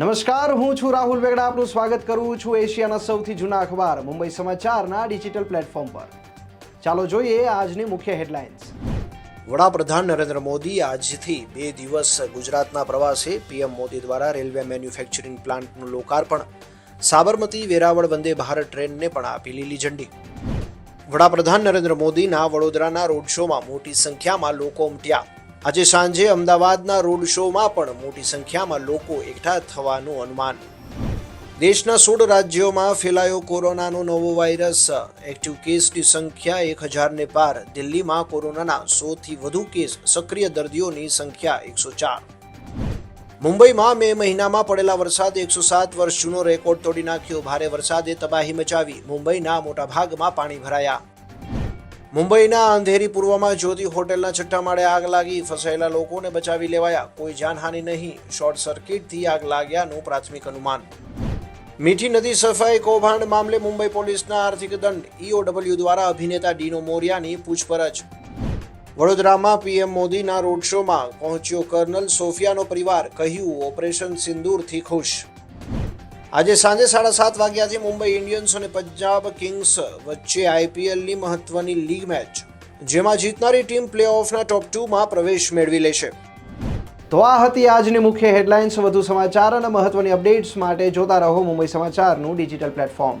નમસ્કાર, હું છું રાહુલ વેગડા, આપનું સ્વાગત કરું છું એશિયાના સૌથી જૂના અખબાર, મુંબઈ સમાચારના ડિજિટલ પ્લેટફોર્મ પર. ચાલો જોઈએ આજની મુખ્ય હેડલાઇન્સ. વડાપ્રધાન નરેન્દ્ર મોદી આજથી બે દિવસ ગુજરાતના પ્રવાસે. પીએમ મોદી દ્વારા રેલવે મેન્યુફેક્ચરિંગ પ્લાન્ટનું લોકાર્પણ. સાબરમતી, વેરાવળ, વંદે ભારત ટ્રેનને પણ આપી લીલી ઝંડી. વડાપ્રધાન નરેન્દ્ર મોદીના વડોદરાના રોડ શોમાં મોટી સંખ્યામાં લોકો ઉમટ્યા. આજે સાંજે અમદાવાદના રોડ શોમાં પણ મોટી સંખ્યામાં લોકો એકઠા થવાનું અનુમાન. દેશના સોળ રાજ્યોમાં ફેલાયો કોરોનાનો નવો વાયરસ. એક્ટિવ કેસની સંખ્યા એક હજારને પાર. દિલ્હીમાં કોરોનાના સોથી વધુ કેસ. સક્રિય દર્દીઓની સંખ્યા એકસો ચાર. મુંબઈમાં મે મહિનામાં પડેલા વરસાદે એકસો સાત વર્ષ જૂનો રેકોર્ડ તોડી નાખ્યો. ભારે વરસાદે તબાહી મચાવી. મુંબઈના મોટા ભાગમાં પાણી ભરાયા. મુંબઈના અંધેરી પૂર્વમાં જ્યોતિ હોટેલના છઠ્ઠા માળે આગ લાગી, ફસાયેલા લોકોને બચાવી લેવાયા, કોઈ જાનહાનિ નહીં. શોર્ટ સર્કિટથી આગ લાગ્યાનું પ્રાથમિક અનુમાન. મીઠી નદી સફાઈ કૌભાંડ મામલે મુંબઈ પોલીસના આર્થિક દંડ. ઈઓડબલ્યુ દ્વારા અભિનેતા ડીનો મોરિયાની પૂછપરછ. વડોદરામાં પીએમ મોદીના રોડ શોમાં પહોંચ્યો કર્નલ સોફિયાનો પરિવાર, કહ્યું, ઓપરેશન સિંદૂરથી ખુશ. આજે સાંજે સાડા સાત વાગ્યાથી મુંબઈ ઇન્ડિયન્સ અને પંજાબ કિંગ્સ વચ્ચે આઈપીએલની મહત્વની લીગ મેચ, જેમાં જીતનારી ટીમ પ્લે ઓફના ટોપ ટુમાં પ્રવેશ મેળવી લેશે. તો આ હતી આજની મુખ્ય હેડલાઇન્સ. વધુ સમાચાર અને મહત્વની અપડેટ્સ માટે જોતા રહો મુંબઈ સમાચારનું ડિજિટલ પ્લેટફોર્મ.